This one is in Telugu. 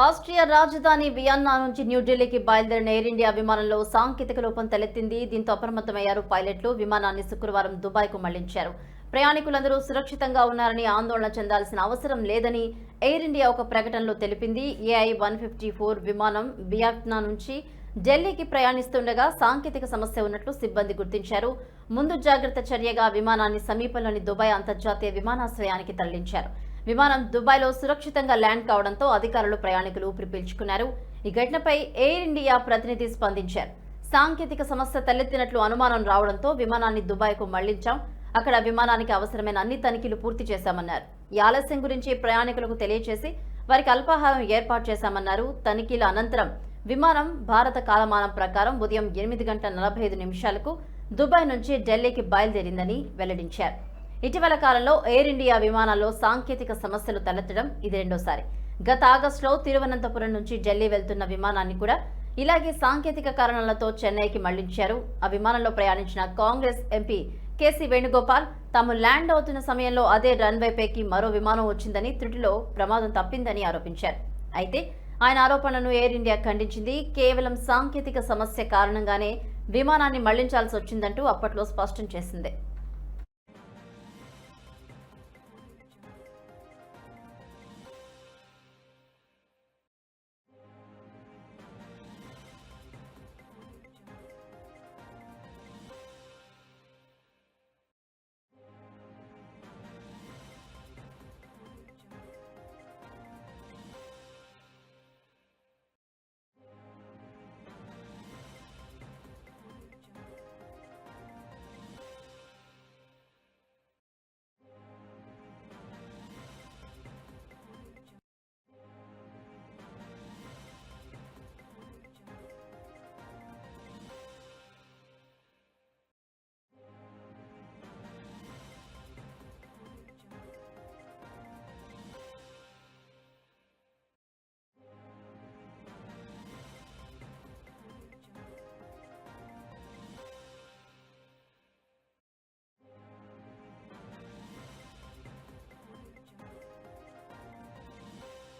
ఆస్ట్రియా రాజధాని వియన్నా నుంచి న్యూఢిల్లీకి బయలుదేరిన ఎయిర్ ఇండియా విమానంలో సాంకేతిక లోపం తలెత్తింది. దీంతో అప్రమత్తమయ్యారు పైలట్లు. విమానాన్ని శుక్రవారం దుబాయ్కు మళ్ళించారు. ప్రయాణికులందరూ సురక్షితంగా ఉన్నారని ఆందోళన చెందాల్సిన అవసరం లేదని ఎయిర్ ఇండియా ఒక ప్రకటనలో తెలిపింది. ఏఐ వన్ ఫిఫ్టీ ఫోర్ విమానం వియత్నా నుంచి ఢిల్లీకి ప్రయాణిస్తుండగా సాంకేతిక సమస్య ఉన్నట్లు సిబ్బంది గుర్తించారు. ముందు జాగ్రత్త చర్యగా విమానాన్ని సమీపంలోని దుబాయ్ అంతర్జాతీయ విమానాశ్రయానికి తరలించారు. విమానం దుబాయ్లో సురక్షితంగా ల్యాండ్ కావడంతో అధికారులు ప్రయాణికులు ఊపిరి పీల్చుకున్నారు. ఈ ఘటనపై ఎయిర్ ఇండియా ప్రతినిధి స్పందించారు. సాంకేతిక సమస్య తలెత్తినట్లు అనుమానం రావడంతో విమానాన్ని దుబాయ్కు మళ్ళించాం. అక్కడ విమానానికి అవసరమైన అన్ని తనిఖీలు పూర్తి చేశామన్నారు. ఈ ఆలస్యం గురించి ప్రయాణికులకు తెలియజేసి వారికి అల్పాహారం ఏర్పాటు చేశామన్నారు. తనిఖీల అనంతరం విమానం భారత కాలమానం ప్రకారం ఉదయం ఎనిమిది గంటల నలభై ఐదు నిమిషాలకు దుబాయ్ నుంచి ఢిల్లీకి బయలుదేరిందని వెల్లడించారు. ఇటీవల కాలంలో ఎయిర్ ఇండియా విమానాల్లో సాంకేతిక సమస్యలు తలెత్తడం ఇది రెండోసారి. గత ఆగస్టులో తిరువనంతపురం నుంచి ఢిల్లీ వెళ్తున్న విమానాన్ని కూడా ఇలాగే సాంకేతిక కారణాలతో చెన్నైకి మళ్ళించారు. ఆ విమానంలో ప్రయాణించిన కాంగ్రెస్ ఎంపీ కేసీ వేణుగోపాల్ తాము ల్యాండ్ అవుతున్న సమయంలో అదే రన్వేపైకి మరో విమానం వచ్చిందని త్రుటిలో ప్రమాదం తప్పిందని ఆరోపించారు. అయితే ఆయన ఆరోపణలను ఎయిర్ ఇండియా ఖండించింది. కేవలం సాంకేతిక సమస్య కారణంగానే విమానాన్ని మళ్ళించాల్సి వచ్చిందంటూ అప్పట్లో స్పష్టం చేసింది.